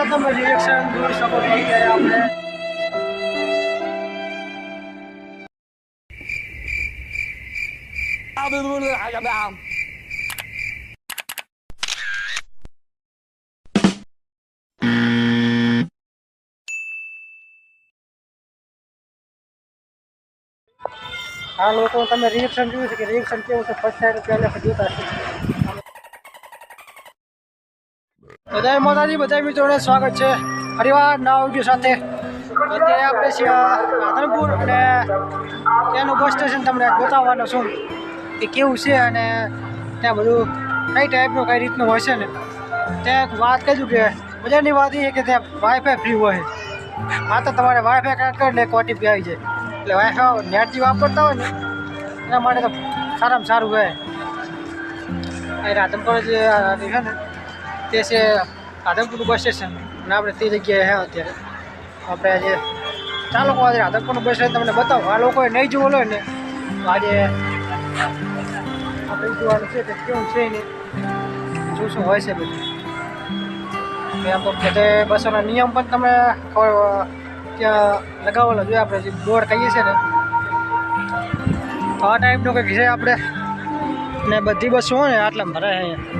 તમે રિએક્શન જોઈ શકો છો અત્યારે આપણે આ લોકો તમે રિએક્શન જોયું છે કે રિએક્શન કેવું છે ફર્સ્ટ ટાઈમ પહેલા જોતા છે જય માતાજી બધા મિત્રોને સ્વાગત છે. ફરીવાર નવા વીડિયો સાથે. અત્યારે આપણે રાધનપુર અને ત્યાંનું બસ સ્ટેશન તમને બતાવવાનો છું કે કેવું છે અને ત્યાં બધું કઈ ટાઈપનું કઈ રીતનું હોય છે ને. ત્યાં વાત કહ્યું કે મજાની વાત એ કે ત્યાં વાઈફાઈ ફ્રી હોય. આ તો તમારે વાઈફાઈ કનેક્ટ કરીને એક ઓટીપી આવી જાય. એટલે વાઈફાઈ નેટ જે વાપરતા હોય ને, એના માટે તો સારામાં સારું હોય. રાધનપુર જે છે ને તે છે રાધનપુરનું બસ સ્ટેશન. અને આપણે તે જગ્યાએ હે અત્યારે. આપણે આજે ચાલો આજે રાધનપુરનું બસ સ્ટેશન તમને બતાવો. આ લોકોએ નહીં જોવું હોય ને, તો આજે આપણે જોવાનું છે કે કેવું છે ને, શું શું હોય છે બધું. ત્યાં તો બધે બસોના નિયમ પણ તમે ત્યાં લગાવેલો જોઈએ આપણે, જે બોર્ડ કહીએ છીએ ને. આ ટાઈપનું કંઈક છે આપણે, ને બધી બસો હોય ને આટલા ભરાય અહીંયા.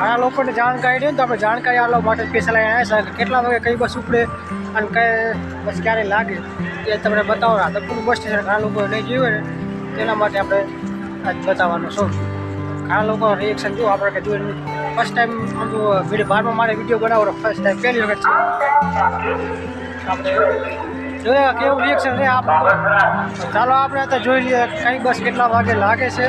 ઘણા લોકોને જાણકારી નહીં તો આપણે જાણકારી આપવા માટે સ્પેશિયલ આવ્યા છે. કેટલા વાગે કઈ બસ ઉપડે અને કઈ બસ ક્યારે લાગે એ તમને બતાવો. રાધનપુર બસ સ્ટેશન ઘણા લોકો નહીં જોયું હોય ને તેના માટે આપણે આજ બતાવવાનું છું. ઘણા લોકો રિએક્શન જો આપણે કે જોઈને. ફર્સ્ટ ટાઈમ વીડિયો બારમાં મારે વીડિયો બનાવો ફર્સ્ટ ટાઈમ પહેલી વખત છે. આપણે જોઈએ કેવું રિએક્શન રહે આપણે ચાલો આપણે તો જોઈ લઈએ કઈ બસ કેટલા વાગે લાગે છે.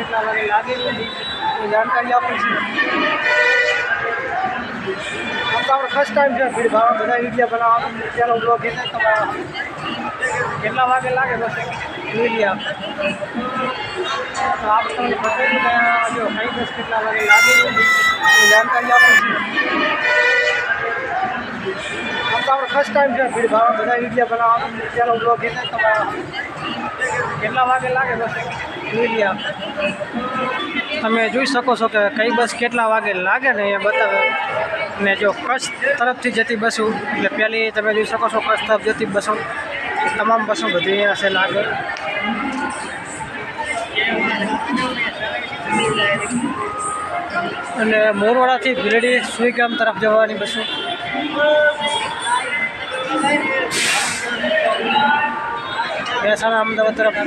કેટલા વાગે લાગે છે એ જાણકારી આપી છે આમ તો આપણે ફર્સ્ટ ટાઈમ છે ભીડ ભાવ બધા વિડીયો બનાવવાનો પેલો બ્લોગ છે તમારા કેટલા વાગે લાગે બસ જોઈ લઈએ આપણે તો આપણે તમને બતાવી દઉં કે આ જો કઈ બસ કેટલા વાગે લાગે છે એ જાણકારી આપી છે આમ તો આપણે ફર્સ્ટ ટાઈમ છે ભીડ ભાવ બધા વિડીયો બનાવવાનો પેલો બ્લોગ છે તમારા કેટલા વાગે લાગે બસ આપણે તમે જોઈ શકો છો કે કઈ બસ કેટલા વાગે લાગે ને એ બતાવે. ને જો કચ્છ તરફથી જતી બસો એટલે પહેલી તમે જોઈ શકો છો કચ્છ તરફ જતી બસો તમામ બસો બધી અહીંયા છે લાગે. અને મોરવાડાથી ભીલડી સુઈગામ તરફ જવાની બસો. મહેસાણા અમદાવાદ તરફ.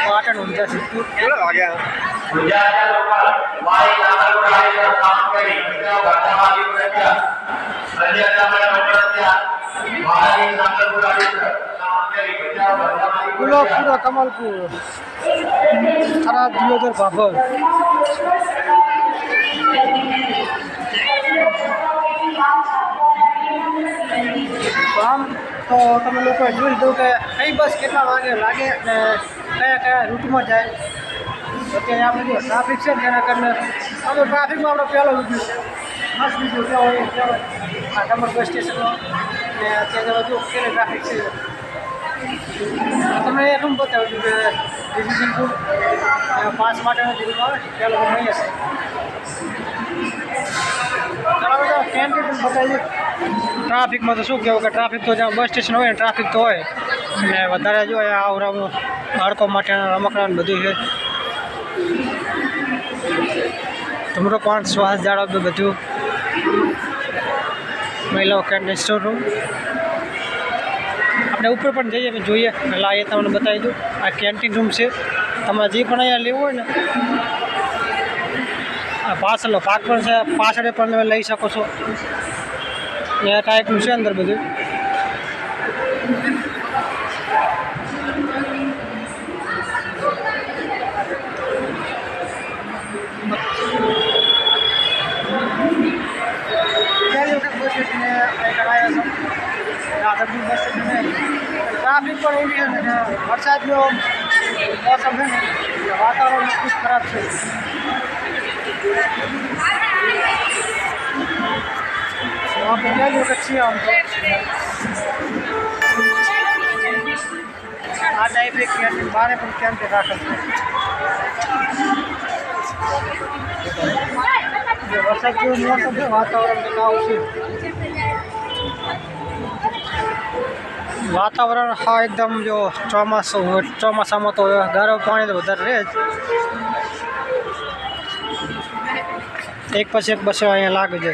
కాటన్ ఉందా చుట్టూ পুরো পুরো কামালপুর সারা দুই হাজার বাবর বাম વર્તમાન પ્રત્યા અન્ય તમારા પ્રત્યા વાય નાગરિકો આવી કામ કરી બધા વર્તમાન પૂરો પૂરો કમલપુર ખરાબ દિયોદર ભાભર તો આમ તો તમે લોકોએ જોઈ લીધું કે કઈ બસ કેટલા વાગે લાગે અને કયા કયા રૂટમાં જાય અત્યારે આપણે જો ટ્રાફિક છે ને તેના કારણે આપણે ટ્રાફિકમાં આપણો પહેલો વિડીયો છે ખાસ બીજું ક્યાં હોય ક્યાં હોય આ ડમર બસ સ્ટેશનનો ને અત્યારે હજુ કેને ટ્રાફિક છે આ તમને એટલું બતાવ્યું કે ડિસિઝન પાસ માટેનો જરૂર આવે ત્યાં લોકો નહીં હશે ચાલો બધા કેન્ટીન પણ બતાવીએ ટ્રાફિકમાં તો શું કહેવું કે ટ્રાફિક તો જ્યાં બસ સ્ટેશન હોય ને ટ્રાફિક તો હોય. અને વધારે જો અહીંયા બાળકો માટેના રમકડા બધું છે. તમારો પાંચ શ્વાસ જાળવજો બધું? મહિલાઓ કેન્ટીન સ્ટોર રૂમ આપણે ઉપર પણ જઈએ, અમે જોઈએ. આ એ તમને બતાવી દઉં. આ કેન્ટીન રૂમ છે. તમારે જે પણ અહીંયા લેવું હોય ને, આ પાછળનો પાક પણ છે. પાછળ પણ તમે લઈ શકો છો. یا ٹائپ مجھے اندر بجے۔ ٹرافک پر ہوئی ہے ہر سائڈ جو موسم ہے نا واتاورن کچھ خراب ہے ને કે વરસાદનો મોસમ છે ને એટલે વાતાવરણ ખૂબ ખરાબ છે આપણે પહેલી વખત છીએ આમ તો આ ટાઈપે ક્યાંથી બારે પણ ક્યાંથી રાખે છે વરસાદ જેવું મોસમ છે વાતાવરણ કંઈક આવું છે વાતાવરણ હા એકદમ જો ચોમાસું હોય ચોમાસામાં તો ગરમ પાણી તો વધારે રહે જ એક પછી એક બસો અહીંયા લાગે છે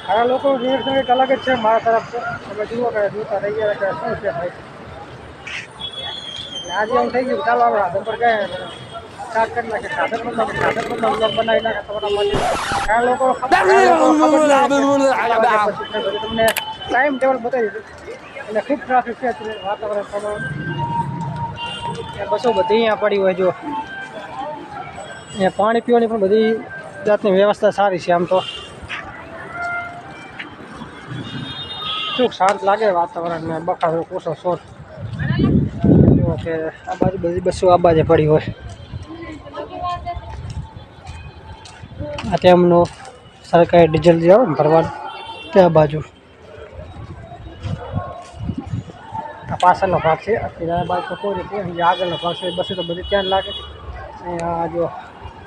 ઘણા લોકો રિએક્શન એક અલગ જ છે મારા તરફ તમે જુઓ કે જોતા રહી ગયા કે શું છે ભાઈ. આજે એવું થઈ ગયું ચાલો આપણે પર ગયા સ્ટાર્ટ કરી નાખે સાધન પર સાધન પર બ્લોગ બનાવી નાખે તમારા માટે. ઘણા લોકો તમને ટાઈમ ટેબલ બતાવી દીધું અને ખૂબ ટ્રાફિક છે વાતાવરણ પ્રમાણે બસો બધી અહીંયા પડી હોય જો. અહીંયા પાણી પીવાની પણ બધી જાતની વ્યવસ્થા સારી છે આમ તો. શું શાંત લાગે વાતાવરણ ને બખારો કોસો, શોર. કે આ બાજુ બધી બસો આ બાજુ પડી હોય. આ તેમનો સરકારી ડીઝલ જે આવે ને ભરવાનું ત્યાં બાજુ. આ પાછળનો ભાગ છે અત્યારે આગળનો ભાગ છે, બસો તો બધી ત્યાં લાગે. અહીંયા જો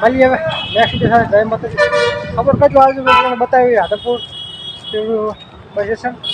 મળીએ હવે નેક્સ્ટ ડે સાથે જય માતાજી ખબર કરજો આજે મેં તમને બતાવી આદમપુર બસ સ્ટેશન